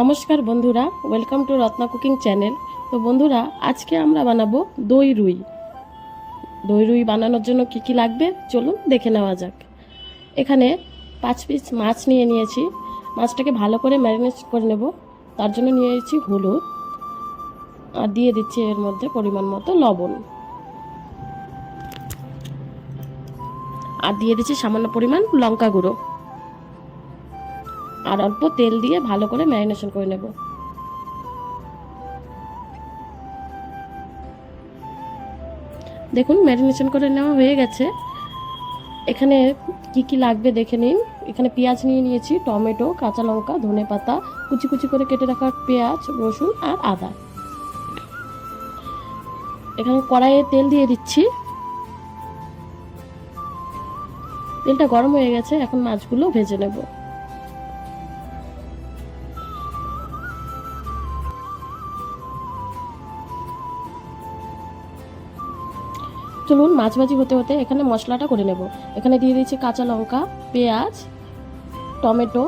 নমস্কার বন্ধুরা welcome to Ratna cooking channel তো বন্ধুরা, আজকে আমরা বানাবো দই রুই। দই রুই বানানোর জন্য কি কি লাগবে? চলুন দেখে নেওয়া যাক। এখানে পাঁচ পিস মাছ নিয়ে নিয়েছি। মাছটাকে ভালো করে ম্যারিনেট করে নেব। তার জন্য নিয়েছি হলুদ। আর দিয়ে দিচ্ছি এর মধ্যে পরিমাণ মতো লবণ। আর দিয়ে দিচ্ছি সামান্য পরিমাণ লঙ্কা গুঁড়ো। আর অল্প তেল দিয়ে ভালো করে ম্যারিনেশন করে নেব। দেখুন, ম্যারিনেশন করে নেওয়া হয়ে গেছে। এখানে কি কি লাগবে দেখে নিন। এখানে পেঁয়াজ নিয়ে নিয়েছি, টমেটো, কাঁচা লঙ্কা, ধনে পাতা, কুচি কুচি করে কেটে রাখা পেঁয়াজ, রসুন আর আদা। এখানে কড়াইয়ে তেল দিয়ে দিচ্ছি। তেলটা গরম হয়ে গেছে, এখন মাছগুলো ভেজে নেব। চলুন মাছ ভাজি হতে হতে এখানে মশলাটা করে নেব। এখানে দিয়ে দিচ্ছি কাঁচা লঙ্কা, পেঁয়াজ, টমেটো,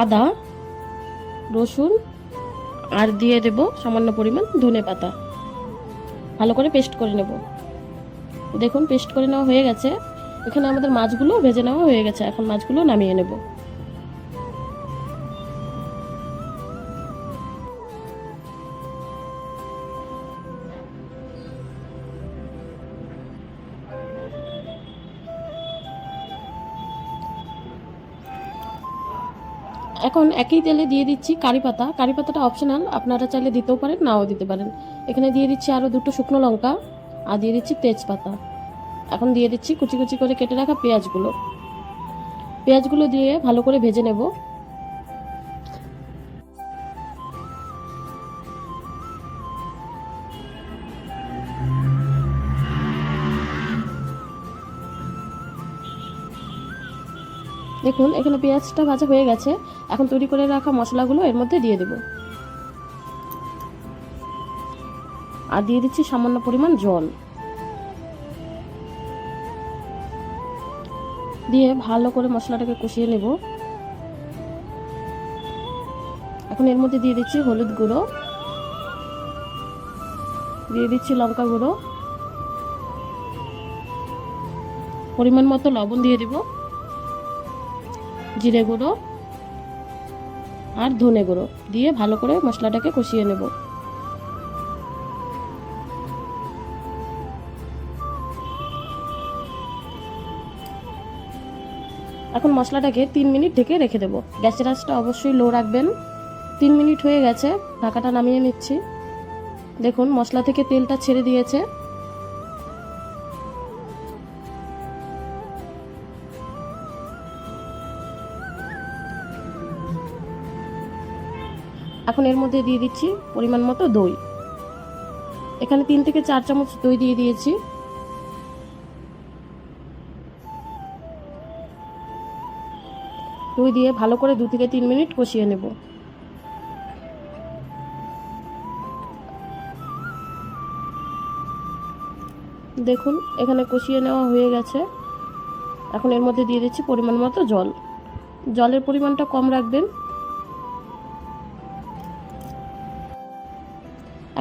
আদা, রসুন, আর দিয়ে দেব সামান্য পরিমাণ ধনে পাতা। ভালো করে পেস্ট করে নেব। দেখুন, পেস্ট করে নেওয়া হয়ে গেছে। এখানে আমাদের মাছগুলো ভেজে নেওয়া হয়ে গেছে। এখন মাছগুলো নামিয়ে নেব। এখন একই তেলে দিয়ে দিচ্ছি কারি পাতা। কারি পাতাটা অপশনাল আপনারা চাইলে দিতেও পারেন, নাও দিতে পারেন। এখানে দিয়ে দিচ্ছি আরও দুটো শুকনো লঙ্কা আর দিয়ে দিচ্ছি তেজপাতা। এখন দিয়ে দিচ্ছি কুচি কুচি করে কেটে রাখা পেঁয়াজগুলো। পেঁয়াজগুলো দিয়ে ভালো করে ভেজে নেব। দেখুন, এখানে পেঁয়াজটা ভাজা হয়ে গেছে। এখন তৈরি করে রাখা মশলাগুলো এর মধ্যে দিয়ে দেব। আর দিয়ে দিচ্ছি সামান্য পরিমাণ জল। দিয়ে ভালো করে মশলাটাকে কষিয়ে নেব। এখন এর মধ্যে দিয়ে দিচ্ছি হলুদ গুঁড়ো। দিয়ে দিচ্ছি লঙ্কা গুঁড়ো। পরিমাণ মতো লবণ দিয়ে দিব। জিরে গুঁড়ো আর ধনে গুঁড়ো দিয়ে ভালো করে মশলাটাকে কষিয়ে নেব। এখন মশলাটাকে তিন মিনিট ঢেকে রেখে দেবো। গ্যাসের আঁচটা অবশ্যই লো রাখবেন। তিন মিনিট হয়ে গেছে, ঢাকাটা নামিয়ে নিচ্ছি। দেখুন, মশলা থেকে তেলটা ছেড়ে দিয়েছে। এখন এর মধ্যে দিয়ে দিচ্ছি পরিমাণ মতো দই। এখানে তিন থেকে চার চামচ দই দিয়ে দিয়েছি। দই দিয়ে ভালো করে দু থেকে তিন মিনিট কষিয়ে নেব। দেখুন, এখানে কষিয়ে নেওয়া হয়ে গেছে। এখন এর মধ্যে দিয়ে দিচ্ছি পরিমাণ মতো জল। জলের পরিমাণটা কম রাখবেন।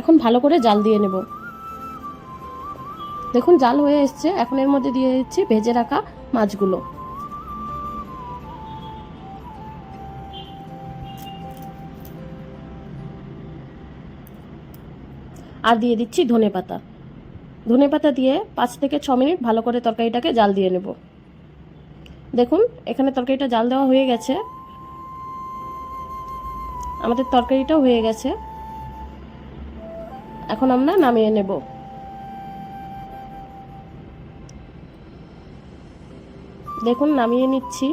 এখন ভালো করে জাল দিয়ে নেব। দেখুন, জাল হয়ে এসছে। এখন এর মধ্যে দিয়ে দিচ্ছি ভেজে রাখা মাছগুলো। আর দিয়ে দিচ্ছি ধনে পাতা। ধনে পাতা দিয়ে পাঁচ থেকে ছ মিনিট ভালো করে তরকারিটাকে জাল দিয়ে নেব। দেখুন, এখানে তরকারিটা জাল দেওয়া হয়ে গেছে। আমাদের তরকারিটাও হয়ে গেছে। এখন আমরা নামিয়ে নেব। দেখুন, নামিয়ে নিচ্ছি।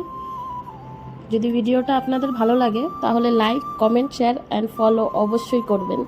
যদি ভিডিওটা আপনাদের ভালো লাগে, তাহলে like comment share and follow অবশ্যই করবেন।